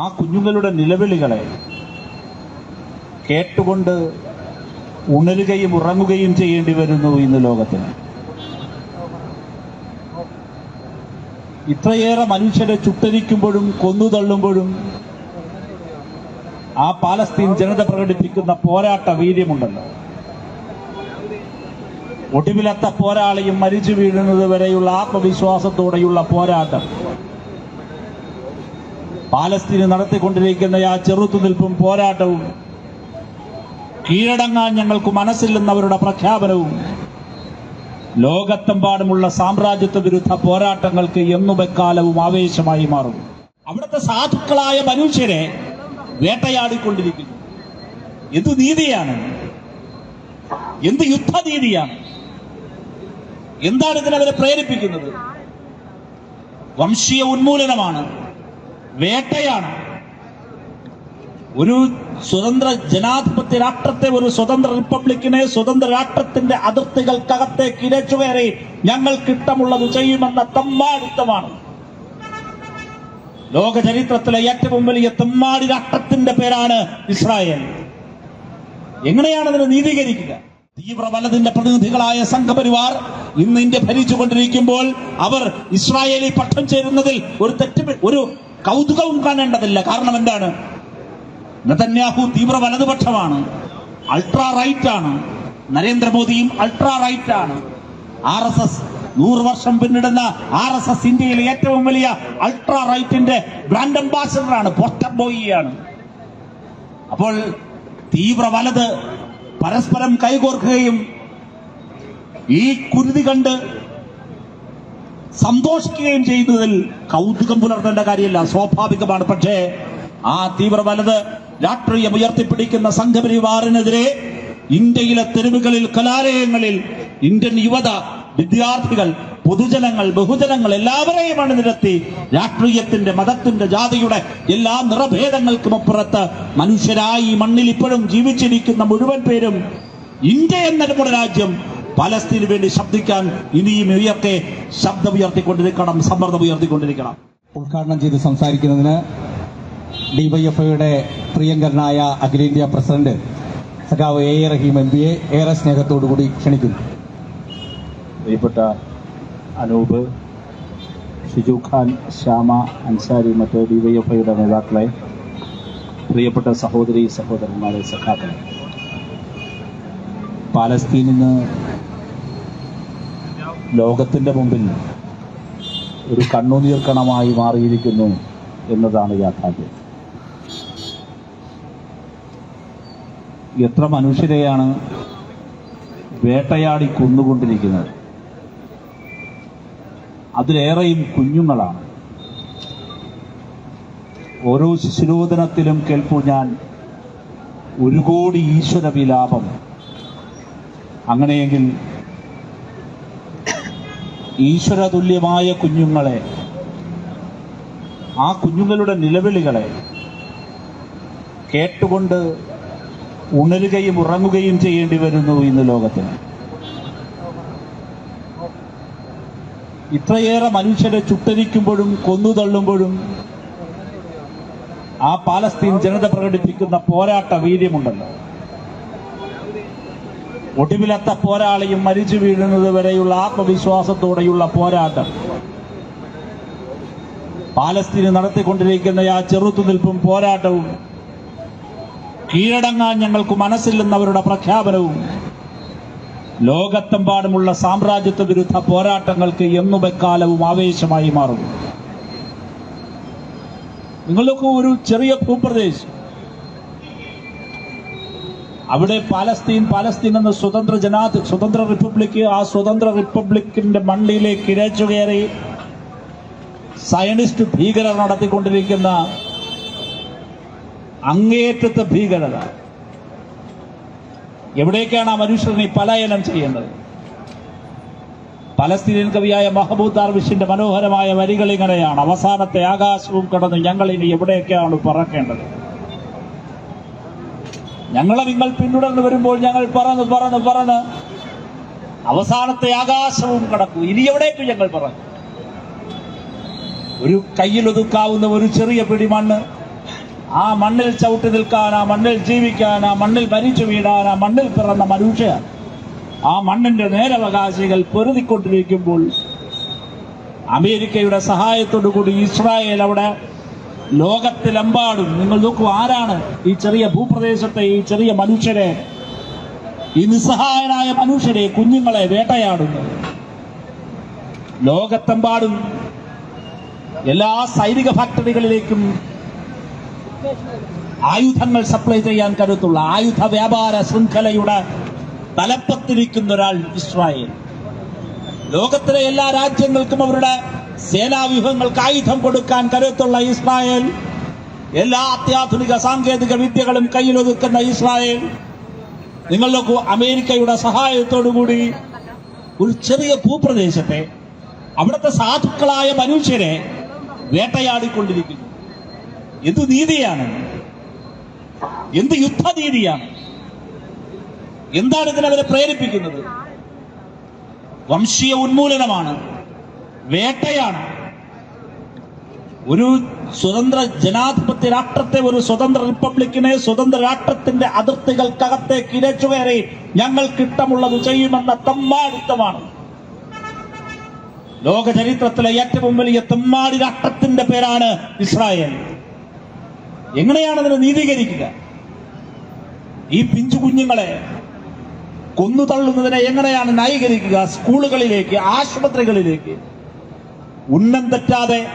ആ കുഞ്ഞുങ്ങളുടെ നിലവിളികളെ കേട്ടുകൊണ്ട് ഉണരുകയും ഉറങ്ങുകയും ചെയ്യേണ്ടി വരുന്നു ഇന്ന് ലോകത്തിന്. ഇത്രയേറെ മനുഷ്യരെ ചുട്ടരിക്കുമ്പോഴും കൊന്നുതള്ളുമ്പോഴും ആ പാലസ്തീൻ ജനത പ്രകടിപ്പിക്കുന്ന പോരാട്ട വീര്യമുണ്ടല്ലോ. ഒടുവിലത്ത പോരാളിയും മരിച്ചു വീഴുന്നത് വരെയുള്ള ആത്മവിശ്വാസത്തോടെയുള്ള പോരാട്ടം. പാലസ്തീന് നടത്തിക്കൊണ്ടിരിക്കുന്ന ആ ചെറുത്തുനിൽപ്പും പോരാട്ടവും കീഴടങ്ങാൻ ഞങ്ങൾക്ക് മനസ്സില്ലെന്നവരുടെ പ്രഖ്യാപനവും ലോകത്തെമ്പാടുമുള്ള സാമ്രാജ്യത്വ വിരുദ്ധ പോരാട്ടങ്ങൾക്ക് എന്നുമെക്കാലവും ആവേശമായി മാറും. അവിടുത്തെ സാധുക്കളായ മനുഷ്യരെ വേട്ടയാടിക്കൊണ്ടിരിക്കുന്നു. എന്ത് നീതിയാണ്? എന്ത് യുദ്ധനീതിയാണ്? എന്താണ് ഇതിനവരെ പ്രേരിപ്പിക്കുന്നത്? വംശീയ ഉന്മൂലനമാണ്. വേട്ടയാണ്. ഒരു സ്വതന്ത്ര ജനാധിപത്യ രാഷ്ട്രത്തെ ഒരു സ്വതന്ത്ര റിപ്പബ്ലിക്കിനെ സ്വതന്ത്ര രാഷ്ട്രത്തിന്റെ അതിർത്തികൾക്കകത്തേക്ക് ഇരച്ചുകയറി ഞങ്ങൾക്ക് ഇഷ്ടമുള്ളത് ചെയ്യുമെന്ന തമ്മാടിത്തമാണ്. ലോക ചരിത്രത്തിലെ ഏറ്റവും വലിയ തെമ്മാടി രാഷ്ട്രത്തിന്റെ പേരാണ് ഇസ്രായേൽ. എങ്ങനെയാണ് അതിനെ നീതീകരിക്കുക? തീവ്ര വലതിന്റെ പ്രതിനിധികളായ സംഘപരിവാർ ഇന്ന് ഇന്ത്യ ഭരിച്ചുകൊണ്ടിരിക്കുമ്പോൾ അവർ ഇസ്രായേലി പക്ഷം ചേരുന്നതിൽ ഒരു തെറ്റ് ഒരു കൗതുകവും കാണേണ്ടതില്ല. കാരണം എന്താണ്? നതന്യാഹു തീവ്ര വലതുപക്ഷമാണ്. അൾട്രാ റൈറ്റ് ആണ് നരേന്ദ്രമോദിയും അൾട്രാ റൈറ്റ് ആണ് ആർ എസ് എസ് നൂറ് വർഷം പിന്നിടുന്ന ആർ എസ് എസ് ഇന്ത്യയിലെ ഏറ്റവും വലിയ അൾട്രാ റൈറ്റിന്റെ ബ്രാൻഡ് അംബാസഡറാണ് പോസ്റ്റർ ബോയിയാണ്. അപ്പോൾ തീവ്ര വലത് പരസ്പരം കൈകോർക്കുകയും ഈ കുരുതി കണ്ട് സന്തോഷിക്കുകയും ചെയ്യുന്നതിൽ കൗതുകം പുലർത്തേണ്ട കാര്യമില്ല. സ്വാഭാവികമാണ്. പക്ഷേ ആ തീവ്ര വലത് രാഷ്ട്രീയം ഉയർത്തിപ്പിടിക്കുന്ന സംഘപരിവാറിനെതിരെ ഇന്ത്യയിലെ തെരുവുകളിൽ കലാലയങ്ങളിൽ ഇന്ത്യൻ യുവത വിദ്യാർത്ഥികൾ പൊതുജനങ്ങൾ ബഹുജനങ്ങൾ എല്ലാവരെയും അണിനിരത്തി രാഷ്ട്രീയത്തിന്റെ മതത്തിന്റെ ജാതിയുടെ എല്ലാ നിറഭേദങ്ങൾക്കും അപ്പുറത്ത് മനുഷ്യരായി മണ്ണിൽ ഇപ്പോഴും ജീവിച്ചിരിക്കുന്ന മുഴുവൻ പേരും ഇന്ത്യ എന്ന നമ്മുടെ രാജ്യം പലസ്തീന് വേണ്ടി ശബ്ദിക്കാൻ ഇനിയും ഇവയൊക്കെ ശബ്ദം ഉയർത്തിക്കൊണ്ടിരിക്കണം സമ്മർദ്ദം ഉയർത്തിക്കൊണ്ടിരിക്കണം ഉദ്ഘാടനം ചെയ്ത് സംസാരിക്കുന്നതിന് ഡിവൈഎഫ്ഐയുടെ പ്രിയങ്കരനായ അഖിലേന്ത്യാ പ്രസിഡന്റ് സഖാവ് എ എ റഹീം എം പിയെ ഏറെ സ്നേഹത്തോടുകൂടി ക്ഷണിക്കുന്നു. പ്രിയപ്പെട്ട അനൂപ് ഷിജു ഖാൻ ശ്യാമ അൻസാരി മറ്റ് ഡിവൈഎഫ്ഐയുടെ നേതാക്കളെ പ്രിയപ്പെട്ട സഹോദരി സഹോദരന്മാരെ സഖാക്കളെ. പാലസ്തീൻ ഇന്ന് ലോകത്തിന്റെ മുമ്പിൽ ഒരു കണ്ണുനീർക്കണമായി മാറിയിരിക്കുന്നു എന്നതാണ് യാഥാർത്ഥ്യം. എത്ര മനുഷ്യരെയാണ് വേട്ടയാടി കൊന്നുകൊണ്ടിരിക്കുന്നത്. അതിലേറെയും കുഞ്ഞുങ്ങളാണ്. ഓരോ ശിശുരോധനത്തിലും കേൾപ്പു ഞാൻ ഒരു കോടി ഈശ്വര വിലാപം അങ്ങനെയെങ്കിൽ ഈശ്വര തുല്യമായ കുഞ്ഞുങ്ങളെ ആ കുഞ്ഞുങ്ങളുടെ നിലവിളികളെ കേട്ടുകൊണ്ട് ഉണരുകയും ഉറങ്ങുകയും ചെയ്യേണ്ടി വരുന്നു ഇന്ന് ലോകത്തിന്. ഇത്രയേറെ മനുഷ്യരെ ചുട്ടരിക്കുമ്പോഴും കൊന്നുതള്ളുമ്പോഴും ആ പാലസ്തീൻ ജനത പ്രകടിപ്പിക്കുന്ന പോരാട്ട വീര്യമുണ്ടല്ലോ. ഒടുവിലത്ത പോരാളിയും മരിച്ചു വീഴുന്നത് വരെയുള്ള ആത്മവിശ്വാസത്തോടെയുള്ള പോരാട്ടം. പാലസ്തീന് നടത്തിക്കൊണ്ടിരിക്കുന്ന ആ ചെറുത്തുനിൽപ്പും പോരാട്ടവും കീഴടങ്ങാൻ ഞങ്ങൾക്ക് മനസ്സില്ലെന്നവരുടെ പ്രഖ്യാപനവും ലോകത്തെമ്പാടുമുള്ള സാമ്രാജ്യത്വ വിരുദ്ധ പോരാട്ടങ്ങൾക്ക് എന്നുമെക്കാലവും ആവേശമായി മാറും നിങ്ങൾക്ക് ഒരു ചെറിയ ഭൂപ്രദേശം. അവിടെ പാലസ്തീൻ പാലസ്തീൻ എന്ന സ്വതന്ത്ര ജനാധി സ്വതന്ത്ര റിപ്പബ്ലിക്ക് ആ സ്വതന്ത്ര റിപ്പബ്ലിക്കിന്റെ മണ്ണിലേക്ക് ഇഴച്ചു കയറി സയനിസ്റ്റ് ഭീകരർ നടത്തിക്കൊണ്ടിരിക്കുന്ന അങ്ങേയറ്റത്തെ ഭീകരത. എവിടേക്കാണ് ആ മനുഷ്യനെ പലായനം ചെയ്യുന്നത്? പലസ്തീനിയൻ കവിയായ മഹബൂദ് ദാർവിഷിന്റെ മനോഹരമായ വരികൾ ഇങ്ങനെയാണ്. അവസാനത്തെ ആകാശവും കടന്ന് ഞങ്ങൾ ഇനി എവിടേക്കാണ് പറക്കേണ്ടത്? ഞങ്ങളെ നിങ്ങൾ പിന്തുടർന്ന് വരുമ്പോൾ ഞങ്ങൾ പറന്ന് പറന്ന് പറന്ന് അവസാനത്തെ ആകാശവും കടക്കും. ഇനി എവിടേക്ക് ഞങ്ങൾ പറഞ്ഞു ഒരു കയ്യിൽ ഒതുക്കാവുന്ന ഒരു ചെറിയ പിടി മണ്ണ് ആ മണ്ണിൽ ചവിട്ടി നിൽക്കാൻ ആ മണ്ണിൽ ജീവിക്കാൻ ആ മണ്ണിൽ മരിച്ചു വീടാൻ ആ മണ്ണിൽ പിറന്ന മനുഷ്യ ആ മണ്ണിന്റെ നേരവകാശികൾ പൊരുതിക്കൊണ്ടിരിക്കുമ്പോൾ അമേരിക്കയുടെ സഹായത്തോടു കൂടി ഇസ്രായേൽ അവിടെ ലോകത്തിലെമ്പാടും നിങ്ങൾ നോക്കൂ ആരാണ് ഈ ചെറിയ ഭൂപ്രദേശത്തെ ഈ ചെറിയ മനുഷ്യരെ ഈ നിസ്സഹായരായ മനുഷ്യരെ കുഞ്ഞുങ്ങളെ വേട്ടയാടുന്നത് ലോകത്തെമ്പാടും എല്ലാ സൈനിക ഫാക്ടറികളിലേക്കും ആയുധങ്ങൾ സപ്ലൈ ചെയ്യാൻ കരുത്തുള്ള ആയുധ വ്യാപാര ശൃംഖലയുടെ തലപ്പത്തിരിക്കുന്ന ഒരാൾ ഇസ്രായേൽ. ലോകത്തിലെ എല്ലാ രാജ്യങ്ങൾക്കും അവരുടെ സേനാവ്യൂഹങ്ങൾക്ക് ആയുധം കൊടുക്കാൻ കരുത്തുള്ള ഇസ്രായേൽ എല്ലാ അത്യാധുനിക സാങ്കേതിക വിദ്യകളും കയ്യിലൊതുക്കുന്ന ഇസ്രായേൽ നിങ്ങൾ നോക്കൂ അമേരിക്കയുടെ സഹായത്തോടുകൂടി ഒരു ചെറിയ ഭൂപ്രദേശത്തെ അവിടുത്തെ സാധുക്കളായ മനുഷ്യരെ വേട്ടയാടിക്കൊണ്ടിരിക്കുന്നു. എന്ത് നീതിയാണ്? എന്ത് യുദ്ധനീതിയാണ്? എന്താണ് ഇതിനവരെ പ്രേരിപ്പിക്കുന്നത്? വംശീയ ഉന്മൂലനമാണ്. വേട്ടയാണ്. ഒരു സ്വതന്ത്ര ജനാധിപത്യ രാഷ്ട്രത്തെ ഒരു സ്വതന്ത്ര റിപ്പബ്ലിക്കിനെ സ്വതന്ത്ര രാഷ്ട്രത്തിന്റെ അതിർത്തികൾക്കകത്തേക്ക് കിരച്ചുകയറി ഞങ്ങൾക്ക് ഇഷ്ടമുള്ളത് ചെയ്യുമെന്ന തമ്മാടിത്തമാണ്. ലോക ചരിത്രത്തിലെ ഏറ്റവും വലിയ തെമ്മാടി രാഷ്ട്രത്തിന്റെ പേരാണ് ഇസ്രായേൽ. എങ്ങനെയാണ് അതിനെ നീതീകരിക്കുക? ഈ പിഞ്ചു കുഞ്ഞുങ്ങളെ കൊന്നു തള്ളുന്നതിനെ എങ്ങനെയാണ് ന്യായീകരിക്കുക? സ്കൂളുകളിലേക്ക് ആശുപത്രികളിലേക്ക് ഉന്നം തെറ്റാതെ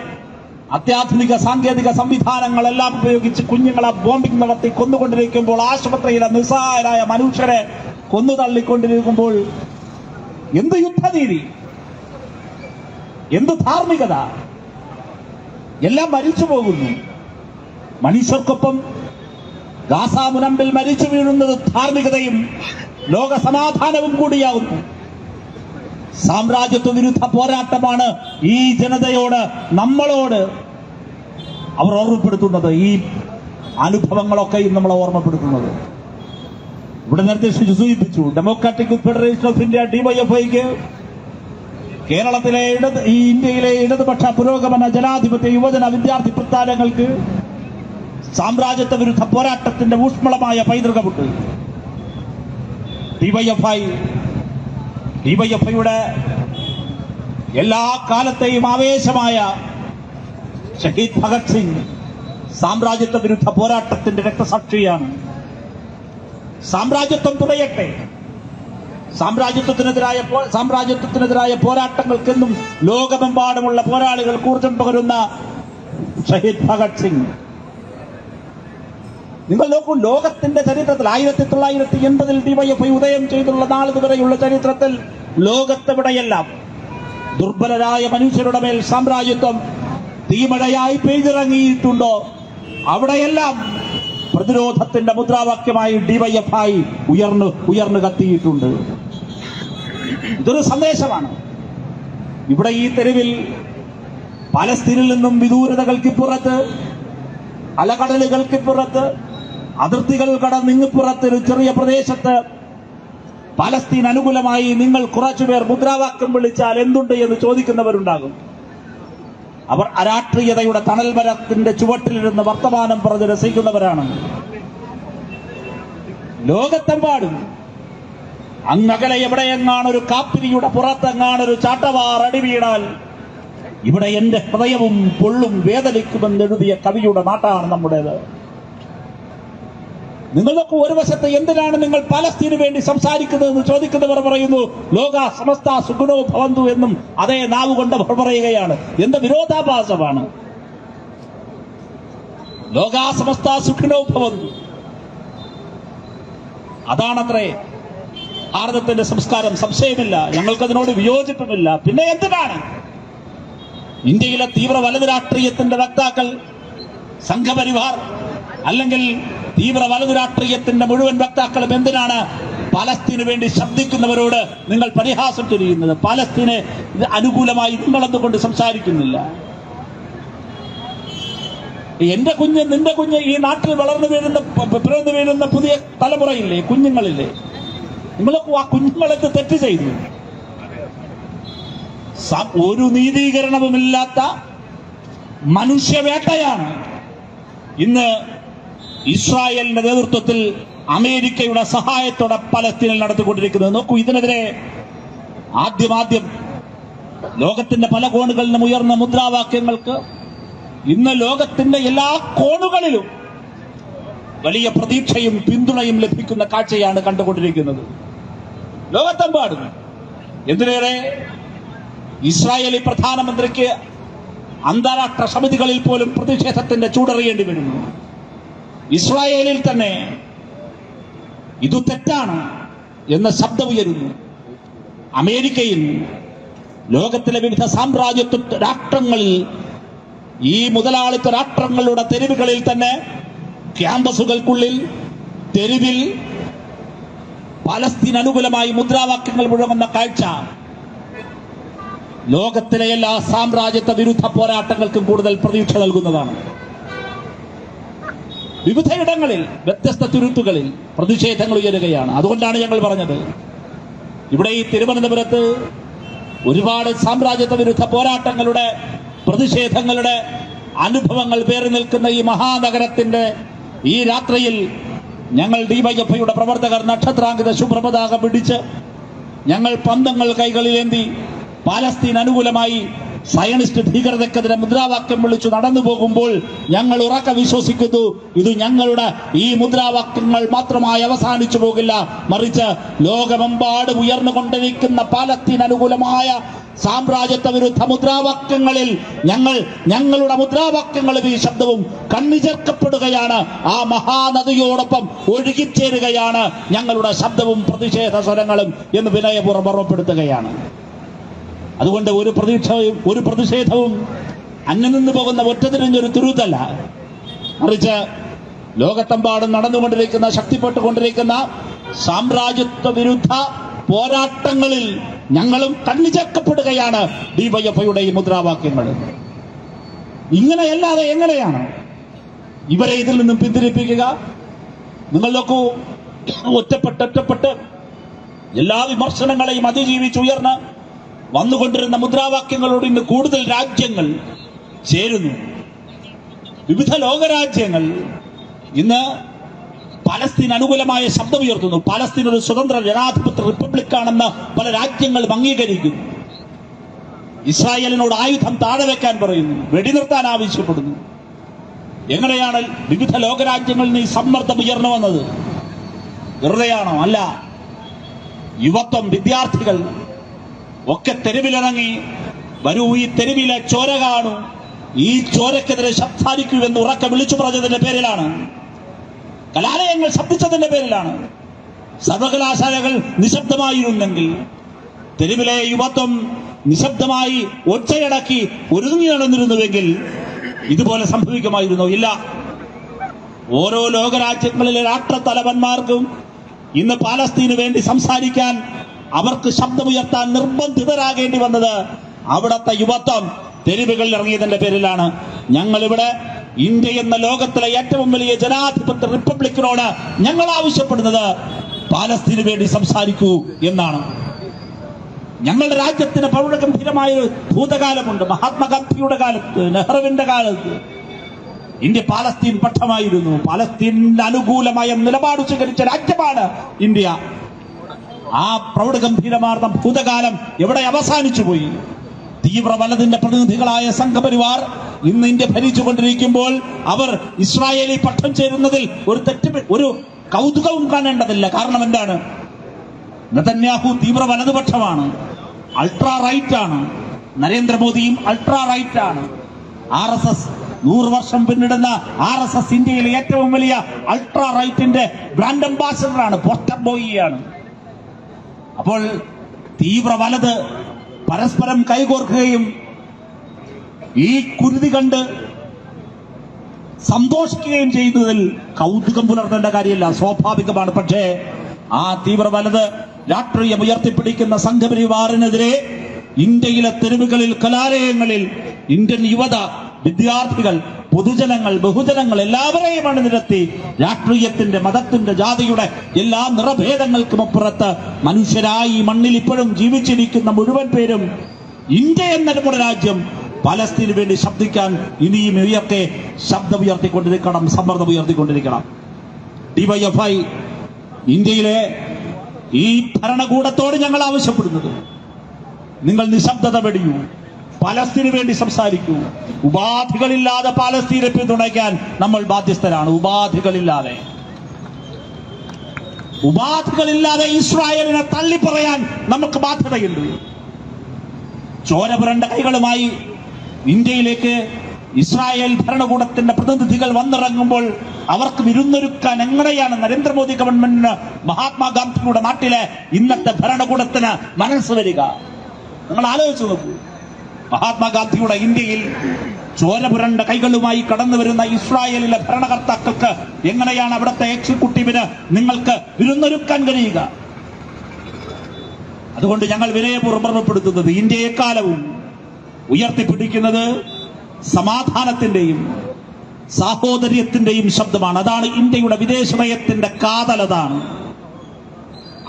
അത്യാധുനിക സാങ്കേതിക സംവിധാനങ്ങളെല്ലാം ഉപയോഗിച്ച് കുഞ്ഞുങ്ങളെ ബോംബിംഗ് നടത്തി കൊന്നുകൊണ്ടിരിക്കുമ്പോൾ ആശുപത്രിയിലെ നിസ്സഹായരായ മനുഷ്യരെ കൊന്നു തള്ളിക്കൊണ്ടിരിക്കുമ്പോൾ എന്ത് യുദ്ധനീതി? എന്ത് ധാർമ്മികത? എല്ലാം മരിച്ചു പോകുന്നു. മനുഷ്യർക്കൊപ്പം ഗാസാമുനമ്പിൽ മരിച്ചു വീഴുന്നത് ധാർമ്മികതയും ലോക സമാധാനവും കൂടിയാകുന്നു. സാമ്രാജ്യത്വ വിരുദ്ധ പോരാട്ടമാണ് ഈ ജനതയോട് നമ്മളോട് അവർ ഓർമ്മപ്പെടുത്തുന്നത്. ഈ അനുഭവങ്ങളൊക്കെയും നമ്മളെ ഓർമ്മപ്പെടുത്തുന്നത്. ഇവിടെ നേരത്തെ സൂചിപ്പിച്ചു ഡെമോക്രാറ്റിക് ഫെഡറേഷൻ ഓഫ് ഇന്ത്യ ഡിവൈഎഫ്ഐക്ക് കേരളത്തിലെ ഇടത് ഈ ഇന്ത്യയിലെ ഇടതുപക്ഷ പുരോഗമന ജനാധിപത്യ യുവജന വിദ്യാർത്ഥി പ്രസ്ഥാനങ്ങൾക്ക് സാമ്രാജ്യത്വ വിരുദ്ധ പോരാട്ടത്തിന്റെ ഊഷ്മളമായ പൈതൃകമുണ്ട്. ഡിവൈഎഫ്ഐ ഡിവൈഎഫ്ഐയുടെ എല്ലാ കാലത്തെയും ആവേശമായ ഷഹീദ് ഭഗത് സിംഗ് സാമ്രാജ്യത്വ വിരുദ്ധ പോരാട്ടത്തിന്റെ രക്തസാക്ഷിയാണ്. സാമ്രാജ്യത്വം തുടയട്ടെ സാമ്രാജ്യത്വത്തിനെതിരായ സാമ്രാജ്യത്വത്തിനെതിരായ പോരാട്ടങ്ങൾക്കെന്നും ലോകമെമ്പാടുമുള്ള പോരാളികൾ ഊർജം പകരുന്ന ഷഹീദ് ഭഗത് സിംഗ്. നിങ്ങൾ നോക്കൂ ലോകത്തിന്റെ ചരിത്രത്തിൽ ആയിരത്തി തൊള്ളായിരത്തി എൺപതിൽ ഡിവൈഎഫ്ഐ ഉദയം ചെയ്തുള്ള നാളിതുവരെയുള്ള ചരിത്രത്തിൽ ലോകത്തെവിടെയെല്ലാം ദുർബലരായ മനുഷ്യരുടെ മേൽ സാമ്രാജ്യത്വം തീമഴയായി പെയ്തിറങ്ങിയിട്ടുണ്ടോ? അവിടെയെല്ലാം പ്രതിരോധത്തിന്റെ മുദ്രാവാക്യമായി ഡിവൈഎഫ്ഐ ഉയർന്നു ഉയർന്നു കത്തിയിട്ടുണ്ട്. ഇതൊരു സന്ദേശമാണ്. ഇവിടെ ഈ തെരുവിൽ പലസ്തീനിൽ നിന്നും വിദൂരതകൾക്കിപ്പുറത്ത് അലകടലുകൾക്കിപ്പുറത്ത് അതിർത്തികൾ കടന്നിങ്ങിപ്പുറത്ത് ഒരു ചെറിയ പ്രദേശത്ത് പലസ്തീൻ അനുകൂലമായി നിങ്ങൾ കുറച്ചുപേർ മുദ്രാവാക്യം വിളിച്ചാൽ എന്തുണ്ട് എന്ന് ചോദിക്കുന്നവരുണ്ടാകും. അവർ അരാഷ്ട്രീയതയുടെ തണൽവരത്തിന്റെ ചുവട്ടിലിരുന്ന് വർത്തമാനം പറഞ്ഞ് രസിക്കുന്നവരാണ്. ലോകത്തെമ്പാടും അങ്ങകലെ എവിടെയെങ്ങാണൊരു കാപ്പിരിയുടെ പുറത്തെങ്ങാണൊരു ചാട്ടവാർ അടി വീണാൽ ഇവിടെ എന്റെ ഹൃദയവും പൊള്ളും വേദനിക്കുമെന്ന് എഴുതിയ കവിയുടെ നാട്ടാണ് നമ്മുടേത്. നിങ്ങളൊക്കെ ഒരു വശത്ത് എന്തിനാണ് നിങ്ങൾ പലസ്തീന് വേണ്ടി സംസാരിക്കുന്നതെന്ന് ചോദിക്കുന്നവർ പറയുന്നു ലോക സമസ്ത സുഗുണോ ഭവന്തു എന്നും അതേ നാവ് കൊണ്ട് പറയുകയാണ്. എന്ത് വിരോധാഭാസമാണ്? ലോക സമസ്ത സുഖിനോ ഭവന്തു. അതാണത്രേ ഭാരതത്തിന്റെ സംസ്കാരം. സംശയമില്ല. ഞങ്ങൾക്കതിനോട് വിയോജിപ്പുമില്ല. പിന്നെ എന്തിനാണ്? ഇന്ത്യയിലെ തീവ്ര വലത് രാഷ്ട്രീയത്തിന്റെ വക്താക്കൾ സംഘപരിവാർ അല്ലെങ്കിൽ തീവ്ര വലതു രാഷ്ട്രീയത്തിന്റെ മുഴുവൻ വക്താക്കളും എന്തിനാണ് പലസ്തീന് വേണ്ടി ശബ്ദിക്കുന്നവരോട് നിങ്ങൾ പരിഹാസം ചൊരിയുന്നത് പലസ്തീന് അനുകൂലമായി നിങ്ങളെന്തുകൊണ്ട് സംസാരിക്കുന്നില്ല? എന്റെ കുഞ്ഞ് നിന്റെ കുഞ്ഞ് ഈ നാട്ടിൽ വളർന്നു വീഴുന്ന പിറന്നു വീഴുന്ന പുതിയ തലമുറയില്ലേ കുഞ്ഞുങ്ങളില്ലേ? നിങ്ങളൊക്കെ ആ കുഞ്ഞുങ്ങളൊക്കെ തെറ്റ് ചെയ്തു? ഒരു നീതീകരണവുമില്ലാത്ത മനുഷ്യവേട്ടയാണ്. ഇന്ന് ഇസ്രായേലിന്റെ നേതൃത്വത്തിൽ അമേരിക്കയുടെ സഹായത്തോടെ പലസ്തീനിൽ നടത്തിക്കൊണ്ടിരിക്കുന്നത്. നോക്കൂ ഇതിനെതിരെ ആദ്യമാദ്യം ലോകത്തിന്റെ പല കോണുകളിൽ ഉയർന്ന മുദ്രാവാക്യങ്ങൾക്ക് ഇന്ന് ലോകത്തിന്റെ എല്ലാ കോണുകളിലും വലിയ പ്രതീക്ഷയും പിന്തുണയും ലഭിക്കുന്ന കാഴ്ചയാണ് കണ്ടുകൊണ്ടിരിക്കുന്നത്. ലോകത്തെമ്പാടും. എന്തിനേറെ? ഇസ്രായേലി പ്രധാനമന്ത്രിക്ക് അന്താരാഷ്ട്ര സമിതികളിൽ പോലും പ്രതിഷേധത്തിന്റെ ചൂടറിയേണ്ടി വരുന്നു. ഇസ്രായേലിൽ തന്നെ ഇത് തെറ്റാണ് എന്ന ശബ്ദമുയരുന്നു. അമേരിക്കയിൽ ലോകത്തിലെ വിവിധ സാമ്രാജ്യത്വ രാഷ്ട്രങ്ങളിൽ ഈ മുതലാളിത്ത രാഷ്ട്രങ്ങളുടെ തെരുവുകളിൽ തന്നെ ക്യാമ്പസുകൾക്കുള്ളിൽ തെരുവിൽ പലസ്തീൻ അനുകൂലമായി മുദ്രാവാക്യങ്ങൾ മുഴങ്ങുന്ന കാഴ്ച. ലോകത്തിലെ എല്ലാ സാമ്രാജ്യത്വ വിരുദ്ധ പോരാട്ടങ്ങൾക്കും കൂടുതൽ പ്രതീക്ഷ നൽകുന്നതാണ്. വിവിധയിടങ്ങളിൽ വ്യത്യസ്ത തുരുത്തുകളിൽ പ്രതിഷേധങ്ങൾ ഉയരുകയാണ്. അതുകൊണ്ടാണ് ഞങ്ങൾ പറഞ്ഞത്. ഇവിടെ ഈ തിരുവനന്തപുരത്ത് ഒരുപാട് സാമ്രാജ്യത്വ വിരുദ്ധ പോരാട്ടങ്ങളുടെ പ്രതിഷേധങ്ങളുടെ അനുഭവങ്ങൾ പേറി നിൽക്കുന്ന ഈ മഹാനഗരത്തിന്റെ ഈ രാത്രിയിൽ ഞങ്ങൾ ഡിവൈഎഫ്ഐയുടെ പ്രവർത്തകർ നക്ഷത്രാങ്കിത ശുഭ്രപതാക പിടിച്ച് ഞങ്ങൾ പന്തങ്ങൾ കൈകളിലേന്തി പാലസ്തീൻ അനുകൂലമായി സയനിസ്റ്റ് ഭീകരതക്കെതിരെ മുദ്രാവാക്യം വിളിച്ചു നടന്നു പോകുമ്പോൾ ഞങ്ങൾ ഉറക്ക വിശ്വസിക്കുന്നു. ഇത് ഞങ്ങളുടെ ഈ മുദ്രാവാക്യങ്ങൾ മാത്രമായി അവസാനിച്ചു പോകില്ല. മറിച്ച് ലോകമെമ്പാടും ഉയർന്നുകൊണ്ടിരിക്കുന്ന പാലത്തിന് അനുകൂലമായ സാമ്രാജ്യത്വ വിരുദ്ധ മുദ്രാവാക്യങ്ങളിൽ ഞങ്ങൾ ഞങ്ങളുടെ മുദ്രാവാക്യങ്ങളിൽ ഈ ശബ്ദവും കണ്ണിചേർക്കപ്പെടുകയാണ്. ആ മഹാനദിയോടൊപ്പം ഒഴുകിച്ചേരുകയാണ് ഞങ്ങളുടെ ശബ്ദവും പ്രതിഷേധ സ്വരങ്ങളും എന്ന് വിനയപൂർവം ഓർമ്മപ്പെടുത്തുകയാണ്. അതുകൊണ്ട് ഒരു പ്രതീക്ഷയും ഒരു പ്രതിഷേധവും അന്യം നിന്ന് പോകുന്ന ഒറ്റതിനൊരു തുരുത്തല്ല. മറിച്ച് ലോകത്തെമ്പാടും നടന്നുകൊണ്ടിരിക്കുന്ന ശക്തിപ്പെട്ടുകൊണ്ടിരിക്കുന്ന സാമ്രാജ്യത്വ വിരുദ്ധ പോരാട്ടങ്ങളിൽ ഞങ്ങളും കണ്ണിചേർക്കപ്പെടുകയാണ് ഡിവൈഎഫ്ഐയുടെ ഈ മുദ്രാവാക്യങ്ങൾ. ഇങ്ങനെയല്ലാതെ എങ്ങനെയാണ് ഇവരെ ഇതിൽ നിന്നും പിന്തിരിപ്പിക്കുക? നിങ്ങൾ നോക്കൂ ഒറ്റപ്പെട്ട് ഒറ്റപ്പെട്ട് എല്ലാ വിമർശനങ്ങളെയും അതിജീവിച്ച് ഉയർന്ന് വന്നുകൊണ്ടിരുന്ന മുദ്രാവാക്യങ്ങളോട് ഇന്ന് കൂടുതൽ രാജ്യങ്ങൾ ചേരുന്നു. വിവിധ ലോകരാജ്യങ്ങൾ ഇന്ന് പലസ്തീൻ അനുകൂലമായ ശബ്ദമുയർത്തുന്നു. പലസ്തീൻ ഒരു സ്വതന്ത്ര ജനാധിപത്യ റിപ്പബ്ലിക്കാണെന്ന് പല രാജ്യങ്ങളും അംഗീകരിക്കുന്നു. ഇസ്രായേലിനോട് ആയുധം താഴെ വെക്കാൻ പറയുന്നു. വെടി നിർത്താൻ ആവശ്യപ്പെടുന്നു. എങ്ങനെയാണ് വിവിധ ലോകരാജ്യങ്ങളിൽ നിന്ന് ഈ സമ്മർദ്ദം ഉയർന്നു വന്നത്? വെറുതെയാണോ? അല്ല. യുവത്വം വിദ്യാർത്ഥികൾ ഒക്കെ തെരുവിലിറങ്ങി വരൂ ഈ തെരുവിലെ ചോര കാണൂ ഈ ചോരക്കെതിരെ ശബ്ദിക്കൂ എന്ന് ഉറക്കെ വിളിച്ചു പറഞ്ഞതിന്റെ പേരിലാണ്. കലാലയങ്ങൾ ശബ്ദിച്ചതിന്റെ പേരിലാണ്. സർവകലാശാലകൾ നിശബ്ദമായിരുന്നെങ്കിൽ തെരുവിലെ യുവത്വം നിശബ്ദമായി ഒച്ചയടക്കി ഒരുങ്ങി നടന്നിരുന്നുവെങ്കിൽ ഇതുപോലെ സംഭവിക്കുമായിരുന്നോ? ഇല്ല. ഓരോ ലോകരാജ്യങ്ങളിലെ രാഷ്ട്രത്തലവന്മാർക്കും ഇന്ന് പാലസ്തീന് വേണ്ടി സംസാരിക്കാൻ അവർക്ക് ശബ്ദമുയർത്താൻ നിർബന്ധിതരാകേണ്ടി വന്നത് അവിടത്തെ യുവത്വം തെരുവുകളിൽ ഇറങ്ങിയതിന്റെ പേരിലാണ്. ഞങ്ങൾ ഇവിടെ ഇന്ത്യ എന്ന ലോകത്തിലെ ഏറ്റവും വലിയ ജനാധിപത്യ റിപ്പബ്ലിക്കിനോട് ഞങ്ങൾ ആവശ്യപ്പെടുന്നത് പാലസ്തീന് വേണ്ടി സംസാരിക്കൂ എന്നാണ്. ഞങ്ങളുടെ രാജ്യത്തിന് പൗരഗംഭീരമായ ഒരു ഭൂതകാലമുണ്ട്. മഹാത്മാഗാന്ധിയുടെ കാലത്ത് നെഹ്റുവിന്റെ കാലത്ത്. India Palestine പക്ഷമായിരുന്നു. പാലസ്തീനിന്റെ അനുകൂലമായ നിലപാട് സ്വീകരിച്ച രാജ്യമാണ് ഇന്ത്യ. ആ പ്രൗഢഗംഭീരമാർന്ന ഭൂതകാലം എവിടെ അവസാനിച്ചു പോയി? തീവ്ര വലതിന്റെ പ്രതിനിധികളായ സംഘപരിവാർ ഇന്ന് ഇന്ത്യ ഭരിച്ചുകൊണ്ടിരിക്കുമ്പോൾ അവർ ഇസ്രായേലി പക്ഷം ചേരുന്നതിൽ ഒരു തെറ്റ് ഒരു കൗതുകവും കാണേണ്ടതില്ല. കാരണം എന്താണ്? നതന്യാഹു തീവ്ര വലതുപക്ഷമാണ് അൾട്രാ റൈറ്റ് ആണ്. നരേന്ദ്രമോദിയും അൾട്രാ റൈറ്റ് ആണ്. ആർ എസ് എസ് നൂറ് വർഷം പിന്നിടുന്ന ആർ എസ് എസ് ഇന്ത്യയിലെ ഏറ്റവും വലിയ അൾട്രാ റൈറ്റിന്റെ ബ്രാൻഡ് അംബാസഡറാണ്. പോസ്റ്റർ ബോയിയാണ് അപ്പോൾ തീവ്ര വലത് പരസ്പരം കൈകോർക്കുകയും ഈ കുരുതി കണ്ട് സന്തോഷിക്കുകയും ചെയ്യുന്നതിൽ കൗതുകം പുലർത്തേണ്ട കാര്യമില്ല. സ്വാഭാവികമാണ്. പക്ഷേ ആ തീവ്ര വലത് രാഷ്ട്രീയം ഉയർത്തിപ്പിടിക്കുന്ന സംഘപരിവാറിനെതിരെ ഇന്ത്യയിലെ തെരുവുകളിൽ കലാലയങ്ങളിൽ ഇന്ത്യൻ യുവത വിദ്യാർത്ഥികൾ പൊതുജനങ്ങൾ ബഹുജനങ്ങൾ എല്ലാവരെയും അണിനിരത്തി രാഷ്ട്രീയത്തിന്റെ മതത്തിന്റെ ജാതിയുടെ എല്ലാ നിറഭേദങ്ങൾക്കും അപ്പുറത്ത് മനുഷ്യരായി മണ്ണിൽ ഇപ്പോഴും ജീവിച്ചിരിക്കുന്ന മുഴുവൻ പേരും ഇന്ത്യ എന്ന നമ്മുടെ രാജ്യം പലസ്തീന് വേണ്ടി ശബ്ദിക്കാൻ ഇനിയും ഇവയൊക്കെ ശബ്ദം ഉയർത്തിക്കൊണ്ടിരിക്കണം സമ്മർദ്ദം ഉയർത്തിക്കൊണ്ടിരിക്കണം ഡിവൈഎഫ്ഐ ഇന്ത്യയിലെ ഈ ഭരണകൂടത്തോട് ഞങ്ങൾ ആവശ്യപ്പെടുന്നത്. നിങ്ങൾ നിശബ്ദത വെടിയൂ. പലസ്തീന് വേണ്ടി സംസാരിക്കൂ. ഉപാധികളില്ലാതെ പാലസ്തീനെ പിന്തുണയ്ക്കാൻ നമ്മൾ ബാധ്യസ്ഥരാണ്. ഉപാധികളില്ലാതെ. ഉപാധികളില്ലാതെ ഇസ്രായേലിനെ തള്ളിപ്പറയാൻ നമുക്ക് ബാധ്യതയുണ്ട്. ചോരപുരണ്ട കൈകളുമായി ഇന്ത്യയിലേക്ക് ഇസ്രായേൽ ഭരണകൂടത്തിന്റെ പ്രതിനിധികൾ വന്നിറങ്ങുമ്പോൾ അവർക്ക് വിരുന്നൊരുക്കാൻ എങ്ങനെയാണ് നരേന്ദ്രമോദി ഗവൺമെന്റിന് മഹാത്മാഗാന്ധിയുടെ നാട്ടിലെ ഇന്നത്തെ ഭരണകൂടത്തിന് മനസ്സ് വരിക? നിങ്ങൾ ആലോചിച്ചു നോക്കൂ. മഹാത്മാഗാന്ധിയുടെ ഇന്ത്യയിൽ ചോരപുരണ്ട കൈകളുമായി കടന്നു വരുന്ന ഇസ്രായേലിലെ ഭരണകർത്താക്കൾക്ക് എങ്ങനെയാണ് അവിടുത്തെ എക്സിക്യൂട്ടീവിന് നിങ്ങൾക്ക് വിരുന്നൊരുക്കാൻ കഴിയുക? അതുകൊണ്ട് ഞങ്ങൾ വിനയപൂർവം ഓർമ്മപ്പെടുത്തുന്നത് ഇന്ത്യയെ കാലവും ഉയർത്തിപ്പിടിക്കുന്നത് സമാധാനത്തിന്റെയും സാഹോദര്യത്തിന്റെയും ശബ്ദമാണ്. അതാണ് ഇന്ത്യയുടെ വിദേശ നയത്തിന്റെ കാതലതാണ്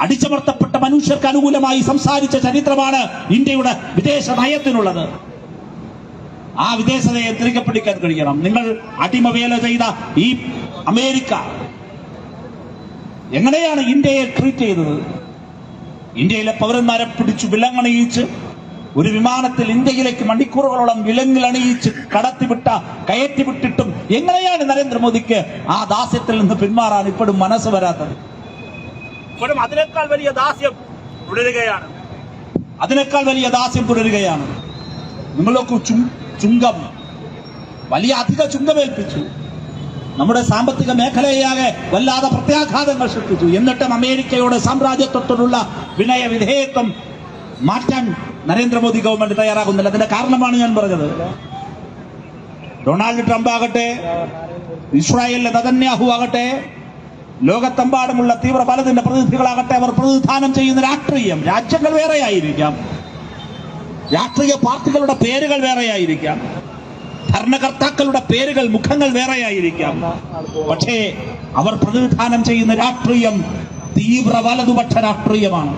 അടിച്ചമർത്തപ്പെട്ട മനുഷ്യർക്ക് അനുകൂലമായി സംസാരിച്ച ചരിത്രമാണ് ഇന്ത്യയുടെ വിദേശ നയത്തിനുള്ളത്. ആ വിദേശ നയം തിരികെ കഴിയണം. നിങ്ങൾ അടിമവേല ചെയ്ത ഈ അമേരിക്ക എങ്ങനെയാണ് ഇന്ത്യയെ ട്രീറ്റ് ചെയ്തത്? ഇന്ത്യയിലെ പൗരന്മാരെ പിടിച്ചു വിലങ്ങണിയിച്ച് ഒരു വിമാനത്തിൽ ഇന്ത്യയിലേക്ക് മണിക്കൂറുകളോളം വിലങ്ങിലണിയിച്ച് കടത്തിവിട്ട കയറ്റിവിട്ടിട്ടും എങ്ങനെയാണ് നരേന്ദ്രമോദിക്ക് ആ ദാസ്യത്തിൽ നിന്ന് പിന്മാറാൻ ഇപ്പോഴും മനസ്സ് വരാത്തത്? ഇപ്പോഴും അതിനേക്കാൾ വലിയ ദാസ്യം തുടരുകയാണ്. അതിനേക്കാൾ വലിയ ദാസ്യം തുടരുകയാണ്. നിങ്ങളൊക്കെ ചുങ്കം വലിയ അധിക ചുങ്കമേൽപ്പിച്ചു. നമ്മുടെ സാമ്പത്തിക മേഖലയാകെ വല്ലാതെ പ്രത്യാഘാതങ്ങൾ സൃഷ്ടിച്ചു. എന്നിട്ടും അമേരിക്കയുടെ സാമ്രാജ്യത്വത്തോടുള്ള വിനയ വിധേയത്വം മാറ്റാൻ നരേന്ദ്രമോദി ഗവൺമെന്റ് തയ്യാറാകുന്നില്ല. അതിന്റെ കാരണമാണ് ഞാൻ പറഞ്ഞത്. ഡൊണാൾഡ് ട്രംപ് ആകട്ടെ ഇസ്രായേലിലെ നതന്യാഹു ആകട്ടെ ലോകത്തെമ്പാടുമുള്ള തീവ്ര ബലത്തിന്റെ പ്രതിനിധികളാകട്ടെ അവർ പ്രതിനിധാനം ചെയ്യുന്ന രാഷ്ട്രീയം രാജ്യങ്ങൾ വേറെയായിരിക്കാം. രാഷ്ട്രീയ പാർട്ടികളുടെ പേരുകൾ വേറെയായിരിക്കാം. ഭരണകർത്താക്കളുടെ പേരുകൾ മുഖങ്ങൾ വേറെയായിരിക്കാം. പക്ഷേ അവർ പ്രതിനിധാനം ചെയ്യുന്ന രാഷ്ട്രീയം തീവ്ര വലതുപക്ഷ രാഷ്ട്രീയമാണ്.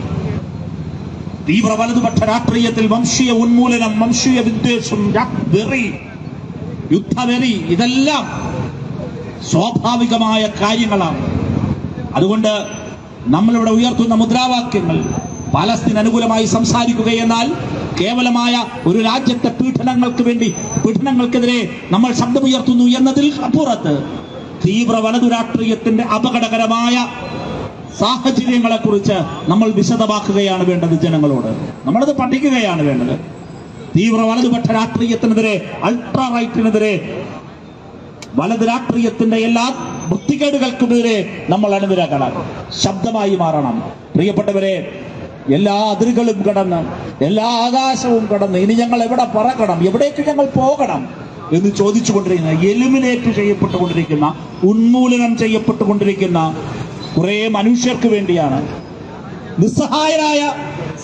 തീവ്ര വലതുപക്ഷ രാഷ്ട്രീയത്തിൽ വംശീയ ഉന്മൂലനം വംശീയ വിദ്വേഷം വെറി യുദ്ധവെറി ഇതെല്ലാം സ്വാഭാവികമായ കാര്യങ്ങളാണ്. അതുകൊണ്ട് നമ്മളിവിടെ ഉയർത്തുന്ന മുദ്രാവാക്യങ്ങൾ പാലസ്തീൻ അനുകൂലമായി സംസാരിക്കുകയെന്നാൽ കേവലമായ ഒരു രാജ്യത്തെ പീഡനങ്ങൾക്ക് വേണ്ടി പീഡനങ്ങൾക്കെതിരെ നമ്മൾ ശബ്ദമുയർത്തുന്നു എന്നതിൽ അപ്പുറത്ത് തീവ്ര വലതു രാഷ്ട്രീയത്തിന്റെ അപകടകരമായ സാഹചര്യങ്ങളെ കുറിച്ച് നമ്മൾ വിശദമാക്കുകയാണ് വേണ്ടത് ജനങ്ങളോട്. നമ്മളത് പഠിക്കുകയാണ് വേണ്ടത്. തീവ്ര വലതുപക്ഷ രാഷ്ട്രീയത്തിനെതിരെ അൾട്രാ റൈറ്റിനെതിരെ വലത് രാഷ്ട്രീയത്തിന്റെ എല്ലാ വൃത്തികേടുകൾക്കുമെതിരെ നമ്മൾ അണിനിരക്കണം ശബ്ദമായി മാറണം. പ്രിയപ്പെട്ടവരെ എല്ലാ അതിരുകളും കടന്ന് എല്ലാ ആകാശവും കടന്ന് ഇനി ഞങ്ങൾ എവിടെ പറക്കണം? എവിടേക്ക് ഞങ്ങൾ പോകണം? എന്ന് ചോദിച്ചുകൊണ്ടിരിക്കുന്ന എലിമിനേറ്റ് ചെയ്യപ്പെട്ടുകൊണ്ടിരിക്കുന്ന ഉന്മൂലനം ചെയ്യപ്പെട്ടുകൊണ്ടിരിക്കുന്ന കുറെ മനുഷ്യർക്ക് വേണ്ടിയാണ്. നിസ്സഹായരായ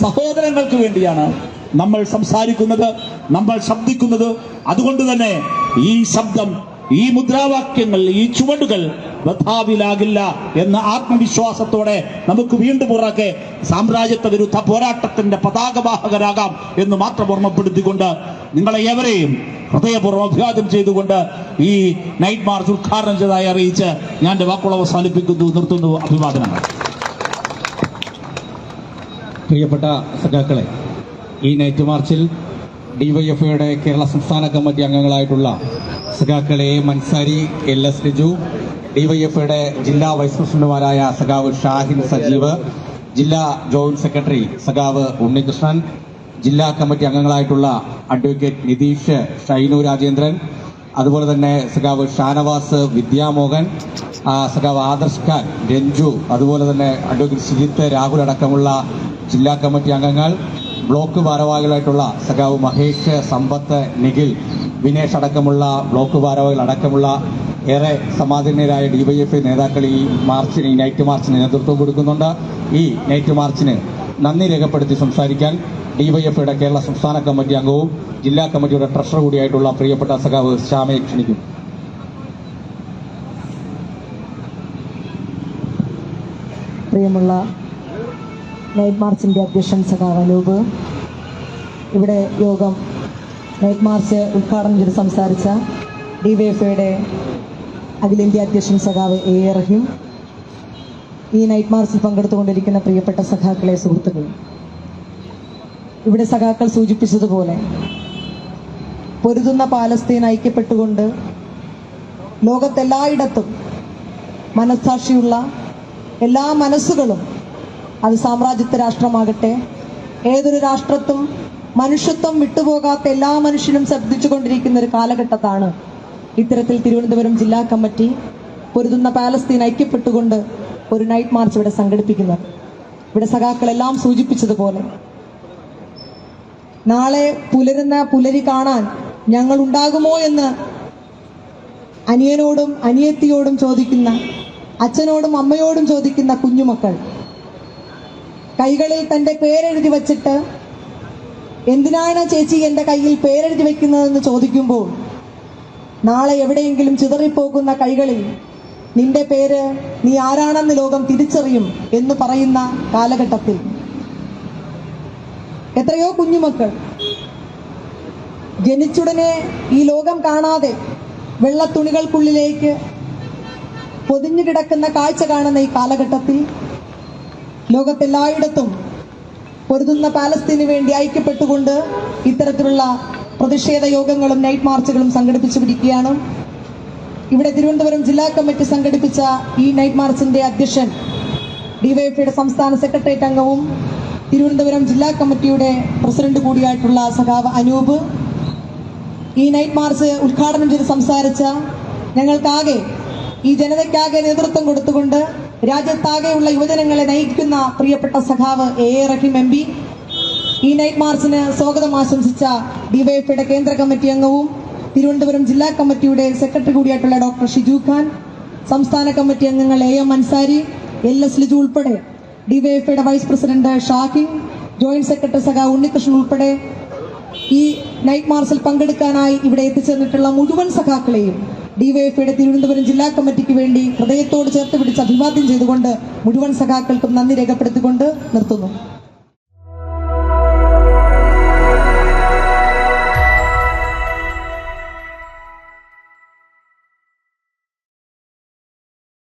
സഹോദരങ്ങൾക്ക് വേണ്ടിയാണ് നമ്മൾ സംസാരിക്കുന്നത് നമ്മൾ ശബ്ദിക്കുന്നത്. അതുകൊണ്ട് തന്നെ ഈ ശബ്ദം ഈ മുദ്രാവാക്യങ്ങൾ ഈ ചുവടുകൾ വൃഥാവിലാകില്ല എന്ന ആത്മവിശ്വാസത്തോടെ നമുക്ക് വീണ്ടും പുറകെ സാമ്രാജ്യത്വ വിരുദ്ധ പോരാട്ടത്തിന്റെ പതാകവാഹകരാകാം എന്ന് മാത്രം ഓർമ്മപ്പെടുത്തിക്കൊണ്ട് നിങ്ങളെ ഏവരെയും ഹൃദയപൂർവം അഭിവാദ്യം ചെയ്തുകൊണ്ട് ഈ നൈറ്റ് മാർച്ച് ഉദ്ഘാടനം ചെയ്തതായി അറിയിച്ച് ഞാൻ എന്റെ വാക്കുകൾ അവസാനിപ്പിക്കുന്നു നിർത്തുന്നു അഭിവാദനങ്ങൾ. പ്രിയപ്പെട്ട സഖാക്കളെ ഈ നൈറ്റ് മാർച്ചിൽ ഡിവൈഎഫ്ഐയുടെ കേരള സംസ്ഥാന കമ്മിറ്റി അംഗങ്ങളായിട്ടുള്ള സഖാക്കളെ മൻസാരി എൽ എസ് രജു ഡിവൈഎഫ്ഐയുടെ ജില്ലാ വൈസ് പ്രസിഡന്റുമാരായ സഖാവ് ഷാഹിൻ സജീവ് ജില്ലാ ജോയിന്റ് സെക്രട്ടറി സഖാവ് ഉണ്ണികൃഷ്ണൻ ജില്ലാ കമ്മിറ്റി അംഗങ്ങളായിട്ടുള്ള അഡ്വക്കേറ്റ് നിതീഷ് ഷൈനു രാജേന്ദ്രൻ അതുപോലെ തന്നെ സഖാവ് ഷാനവാസ് വിദ്യാമോഹൻ സഖാവ് ആദർശ് ഖാൻ രഞ്ജു അതുപോലെ തന്നെ അഡ്വക്കേറ്റ് സുജിത്ത് രാഹുൽ അടക്കമുള്ള ജില്ലാ കമ്മിറ്റി അംഗങ്ങൾ ബ്ലോക്ക് ഭാരവാഹികളായിട്ടുള്ള സഖാവ് മഹേഷ് സമ്പത്ത് നിഖിൽ വിനേഷ് അടക്കമുള്ള ബ്ലോക്ക് ഭാരവാഹികൾ അടക്കമുള്ള ഏറെ സമാധാനരായ ഡിവൈഎഫ്ഐ നേതാക്കൾ ഈ മാർച്ചിന് ഈ നൈറ്റ് മാർച്ചിന് നേതൃത്വം കൊടുക്കുന്നുണ്ട്. ഈ നൈറ്റ് മാർച്ചിന് നന്ദി രേഖപ്പെടുത്തി സംസാരിക്കാൻ ഡിവൈഎഫ്ഐയുടെ കേരള സംസ്ഥാന കമ്മിറ്റി അംഗവും ജില്ലാ കമ്മിറ്റിയുടെ ട്രഷറർ കൂടിയായിട്ടുള്ള പ്രിയപ്പെട്ട സഖാവ് ശ്യാമയെ ക്ഷണിക്കും. പ്രിയമുള്ള നൈറ്റ് മാർച്ചിന്റെ അധ്യക്ഷൻ സഖാവ് അനൂപ്. ഇവിടെ യോഗം നൈറ്റ് മാർച്ച് ഉദ്ഘാടനം ചെയ്ത് സംസാരിച്ച ഡിവൈഎഫ്ഐയുടെ അഖിലേന്ത്യാ അധ്യക്ഷൻ സഖാവ് എ എ റഹീം. ഈ നൈറ്റ് മാർച്ചിൽ പങ്കെടുത്തുകൊണ്ടിരിക്കുന്ന പ്രിയപ്പെട്ട സഖാക്കളെ സുഹൃത്തുക്കൾ ഇവിടെ സഖാക്കൾ സൂചിപ്പിച്ചതുപോലെ പൊരുതുന്ന പാലസ്തീൻ ഐക്യപ്പെട്ടുകൊണ്ട് ലോകത്തെല്ലായിടത്തും മനസ്സാക്ഷിയുള്ള എല്ലാ മനസ്സുകളും അത് സാമ്രാജ്യത്വ രാഷ്ട്രമാകട്ടെ. ഏതൊരു രാഷ്ട്രത്തും മനുഷ്യത്വം വിട്ടുപോകാത്ത എല്ലാ മനുഷ്യനും ശ്രദ്ധിച്ചുകൊണ്ടിരിക്കുന്ന ഒരു കാലഘട്ടത്താണ് ഇത്തരത്തിൽ തിരുവനന്തപുരം ജില്ലാ കമ്മിറ്റി പൊരുതുന്ന പാലസ്തീൻ ഐക്യപ്പെട്ടുകൊണ്ട് ഒരു നൈറ്റ് മാർച്ച് ഇവിടെ സംഘടിപ്പിക്കുന്നത്. ഇവിടെ സഖാക്കളെല്ലാം സൂചിപ്പിച്ചതുപോലെ. നാളെ പുലരുന്ന പുലരി കാണാൻ ഞങ്ങൾ ഉണ്ടാകുമോ എന്ന് അനിയനോടും അനിയത്തിയോടും ചോദിക്കുന്ന അച്ഛനോടും അമ്മയോടും ചോദിക്കുന്ന കുഞ്ഞുമക്കൾ കൈകളിൽ തന്റെ പേരെഴുതി വച്ചിട്ട് എന്തിനാണ് ചേച്ചി എന്റെ കയ്യിൽ പേരെഴുതി വെക്കുന്നതെന്ന് ചോദിക്കുമ്പോൾ നാളെ എവിടെയെങ്കിലും ചിതറിപ്പോകുന്ന കൈകളിൽ നിന്റെ പേര് നീ ആരാണെന്ന് ലോകം തിരിച്ചറിയും എന്ന് പറയുന്ന കാലഘട്ടത്തിൽ. എത്രയോ കുഞ്ഞുമക്കൾ ജനിച്ചുടനെ ഈ ലോകം കാണാതെ വെള്ളത്തുണികൾക്കുള്ളിലേക്ക് പൊതിഞ്ഞു കിടക്കുന്ന കാഴ്ച കാണുന്ന ഈ കാലഘട്ടത്തിൽ ലോകത്തെല്ലായിടത്തും പൊരുതുന്ന പാലസ്തീന് വേണ്ടി ഐക്യപ്പെട്ടുകൊണ്ട് ഇത്തരത്തിലുള്ള പ്രതിഷേധ യോഗങ്ങളും നൈറ്റ് മാർച്ചുകളും സംഘടിപ്പിച്ചു പിടിക്കുകയാണ് ഇവിടെ തിരുവനന്തപുരം ജില്ലാ കമ്മിറ്റി സംഘടിപ്പിച്ച ഈ നൈറ്റ് മാർച്ചിന്റെ അധ്യക്ഷൻ ഡിവൈഎഫ്ഐയുടെ സംസ്ഥാന സെക്രട്ടേറിയറ്റ് അംഗവും തിരുവനന്തപുരം ജില്ലാ കമ്മിറ്റിയുടെ പ്രസിഡന്റ് കൂടിയായിട്ടുള്ള സഖാവ് അനൂപ്. ഈ നൈറ്റ് മാർച്ച് ഉദ്ഘാടനം ചെയ്ത് സംസാരിച്ച ഞങ്ങൾക്കാകെ ഈ ജനതയ്ക്കാകെ നേതൃത്വം കൊടുത്തുകൊണ്ട് രാജ്യത്താകെയുള്ള യുവജനങ്ങളെ നയിക്കുന്ന പ്രിയപ്പെട്ട സഖാവ് A A Rahim M P. ഈ നൈറ്റ് മാർച്ചിന് സ്വാഗതം ആശംസിച്ച ഡിവൈഎഫ്ഐയുടെ കേന്ദ്ര കമ്മിറ്റി അംഗവും തിരുവനന്തപുരം ജില്ലാ കമ്മിറ്റിയുടെ സെക്രട്ടറി കൂടിയായിട്ടുള്ള ഡോക്ടർ ഷിജു ഖാൻ സംസ്ഥാന കമ്മിറ്റി അംഗങ്ങൾ A M Ansari L S Liju ഉൾപ്പെടെ ഡിവൈഎഫ്ഐയുടെ vice president Shahin joint secretary സഖാവ് ഉണ്ണികൃഷ്ണൻ ഉൾപ്പെടെ ഈ നൈറ്റ് മാർച്ചിൽ പങ്കെടുക്കാനായി ഇവിടെ എത്തിച്ചേർന്നിട്ടുള്ള മുഴുവൻ സഖാക്കളെയും ഡിവൈഎഫ്ഐയുടെ തിരുവനന്തപുരം ജില്ലാ കമ്മിറ്റിക്ക് വേണ്ടി ഹൃദയത്തോട് ചേർത്ത് പിടിച്ച് അഭിവാദ്യം ചെയ്തുകൊണ്ട് മുഴുവൻ സഖാക്കൾക്കും നന്ദി രേഖപ്പെടുത്തിക്കൊണ്ട് നിർത്തുന്നു.